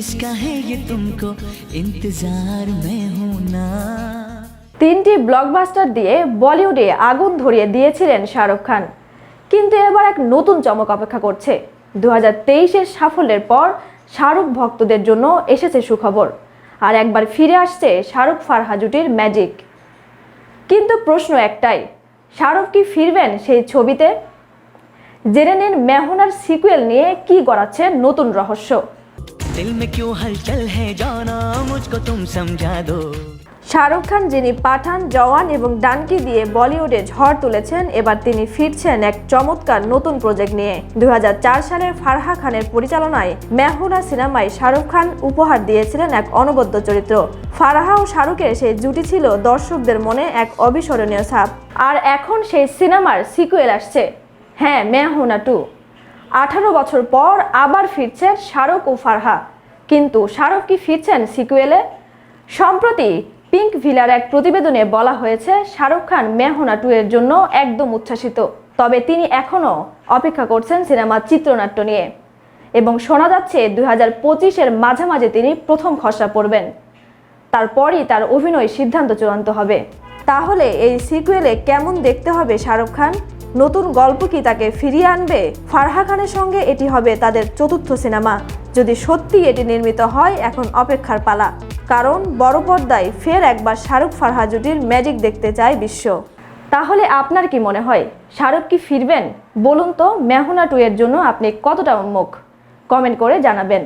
किसका है ये तुमको इंतजार में हूं ना তিনটি ব্লকবাস্টার দিয়ে বলিউডে আগুন ধরিয়ে দিয়েছিলেন শাহরুখ খান কিন্তু এবার এক নতুন চমক অপেক্ষা করছে দু হাজার তেইশের সাফল্যের পর শাহরুখ ভক্তদের জন্য এসেছে সুখবর আর একবার ফিরে আসছে শাহরুখ ফারহা জুটির ম্যাজিক কিন্তু প্রশ্ন একটাই শাহরুখ কি ফিরবেন সেই ছবিতে জেনে নিন মেহনার সিকুয়েল নিয়ে কি গড়াচ্ছে নতুন রহস্য दिल में क्यों हलचल है जाना मुझको तुम समझा दो শাহরুখ খান যিনি পাঠান জওয়ান এবং ডানকি দিয়ে বলিউডে ঝড় তুলেছেন এবার তিনি ফিরছেন এক চমৎকার নতুন প্রজেক্ট নিয়ে দুই সালের ফারহা খানের পরিচালনায় মেহুনা সিনেমায় শাহরুখ খান উপহার দিয়েছিলেন এক অনবদ্য চরিত্র ফারহা ও শাহরুখের সেই জুটি ছিল দর্শকদের মনে এক অবিস্মরণীয় ছাপ আর এখন সেই সিনেমার সিকুয়েল আসছে হ্যাঁ মেহুনা টু আঠারো বছর পর আবার ফিরছে শাহরুখ ও ফারহা কিন্তু শাহরুখ কি ফিরছেন সিকুয়েলে সম্প্রতি পিঙ্ক ভিলার এক প্রতিবেদনে বলা হয়েছে, শাহরুখ খান মেহনা টু এর জন্য একদম উচ্ছ্বাসিত। তবে তিনি এখনও অপেক্ষা করছেন সিনেমার চিত্রনাট্য নিয়ে। এবং শোনা যাচ্ছে দুই হাজার পঁচিশের মাঝামাঝি তিনি প্রথম খসড়া পড়বেন। তারপরই তার অভিনয় সিদ্ধান্ত চূড়ান্ত হবে। তাহলে এই সিকুয়েলে কেমন দেখতে হবে শাহরুখ খান? নতুন গল্প কি তাকে ফিরিয়ে আনবে? ফারহা খানের সঙ্গে এটি হবে তাদের চতুর্থ সিনেমা। যদি সত্যি এটি নির্মিত হয়, এখন অপেক্ষার পালা। কারণ বড় পর্দায় ফের একবার শাহরুখ ফারহা জুটির ম্যাজিক দেখতে চায় বিশ্ব। তাহলে আপনার কি মনে হয়, শাহরুখ কি ফিরবেন? বলুন তো, মেহনা টু এর জন্য আপনি কতটা উন্মুখ? কমেন্ট করে জানাবেন।